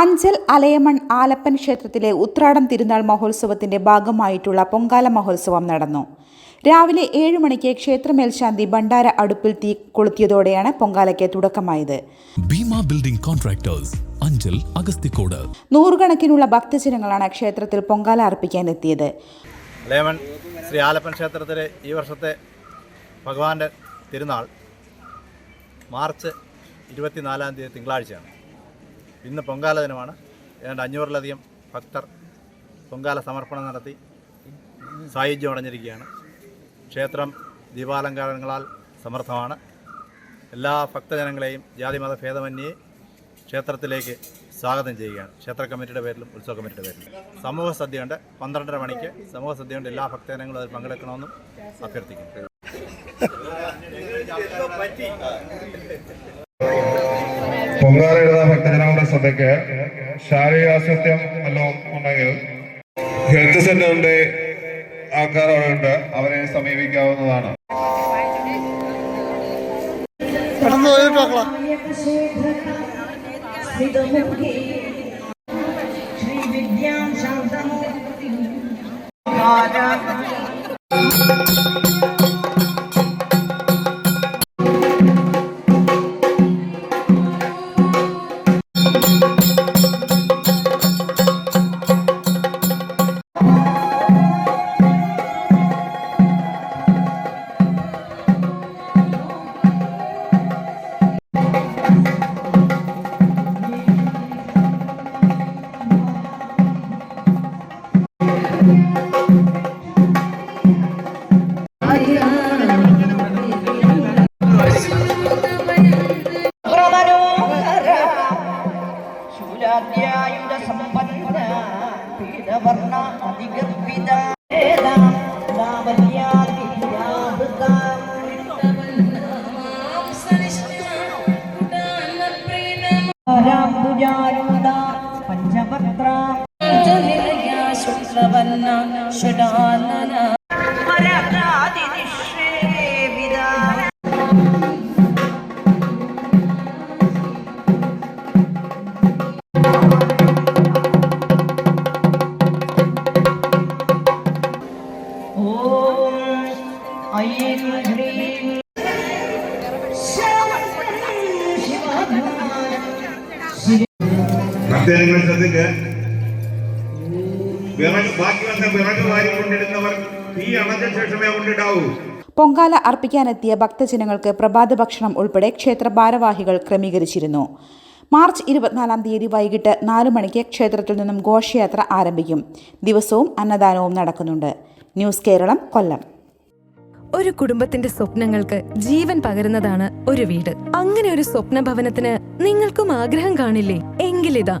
അഞ്ചൽ അലയമൺ ആലപ്പൻ ക്ഷേത്രത്തിലെ ഉത്രാടം തിരുനാൾ മഹോത്സവത്തിന്റെ ഭാഗമായിട്ടുള്ള പൊങ്കാല മഹോത്സവം നടന്നു. രാവിലെ ഏഴ് മണിക്ക് ക്ഷേത്ര മേൽശാന്തി ഭണ്ഡാര അടുപ്പിൽ തീ കൊളുത്തിയതോടെയാണ് പൊങ്കാലയ്ക്ക് തുടക്കമായത്. Bhima building contractors Anchal Agasthikode. നൂറുകണക്കിനുള്ള ഭക്തജനങ്ങളാണ് ക്ഷേത്രത്തിൽ പൊങ്കാല അർപ്പിക്കാൻ എത്തിയത്. ലേമൺ ശ്രീ ആലപ്പൻ ക്ഷേത്രത്തിലെ ഈ വർഷത്തെ ഭഗവാന്റെ തിരുനാൾ മാർച്ച് ഇരുപത്തിനാലാം തീയതി തിങ്കളാഴ്ചയാണ്. ഇന്ന് പൊങ്കാല ദിനമാണ്. ഏതാണ്ട് അഞ്ഞൂറിലധികം ഭക്തർ പൊങ്കാല സമർപ്പണം നടത്തി സായുജ്യം അടഞ്ഞിരിക്കുകയാണ്. ക്ഷേത്രം ദീപാലങ്കാരങ്ങളാൽ സമർത്ഥമാണ്. എല്ലാ ഭക്തജനങ്ങളെയും ജാതിമത ഭേദമന്യേ ക്ഷേത്രത്തിലേക്ക് സ്വാഗതം ചെയ്യുകയാണ്. ക്ഷേത്ര കമ്മിറ്റിയുടെ പേരിലും ഉത്സവ കമ്മിറ്റിയുടെ പേരിലും. സമൂഹ സദ്യയുണ്ട് പന്ത്രണ്ടര മണിക്ക് സമൂഹ സദ്യയുണ്ട് എല്ലാ ഭക്തജനങ്ങളും അതിൽ പങ്കെടുക്കണമെന്നും അഭ്യർത്ഥിക്കുന്നു. പൊങ്കാല ശാരീരിക അസ്വസ്ഥ്യം വല്ലതും ഉണ്ടെങ്കിൽ ഹെൽത്ത് സെന്ററിന്റെ ആൾക്കാർ അവിടെ ഉണ്ട്. അവരെ സമീപിക്കാവുന്നതാണ്. ശ്രീ ശ്രീവിദ്യാം ശാന്തമൂർത്തി രാംബുജാരൂഢ പഞ്ചഭദ്രാം പരാതിനിഷേവിത ഓം ഐ ഹ്രീം ഭക്തജനങ്ങളുടെ ശ്രദ്ധയ്ക്ക് വിറക് ബാക്കി വന്ന വിറക് വാരി കൊണ്ടിടുന്നവർ തീ അണച്ച ശേഷമേ കൊണ്ടിടാവൂ. പൊങ്കാല അർപ്പിക്കാനെത്തിയ ഭക്തജനങ്ങൾക്ക് പ്രഭാത ഭക്ഷണം ഉൾപ്പെടെ ക്ഷേത്ര ഭാരവാഹികൾ ക്രമീകരിച്ചിരുന്നു. മാർച്ച് ഇരുപത്തിനാലാം തീയതി വൈകിട്ട് നാല് മണിക്ക് ക്ഷേത്രത്തിൽ നിന്നും ഘോഷയാത്ര ആരംഭിക്കും. ദിവസവും അന്നദാനവും നടക്കുന്നുണ്ട്. ന്യൂസ് കേരളം കൊല്ലം. ഒരു കുടുംബത്തിന്റെ സ്വപ്നങ്ങൾക്ക് ജീവൻ പകരുന്നതാണ് ഒരു വീട്. അങ്ങനെ ഒരു സ്വപ്ന ഭവനത്തിന് നിങ്ങൾക്കും ആഗ്രഹം കാണില്ലേ? എങ്കിലിതാ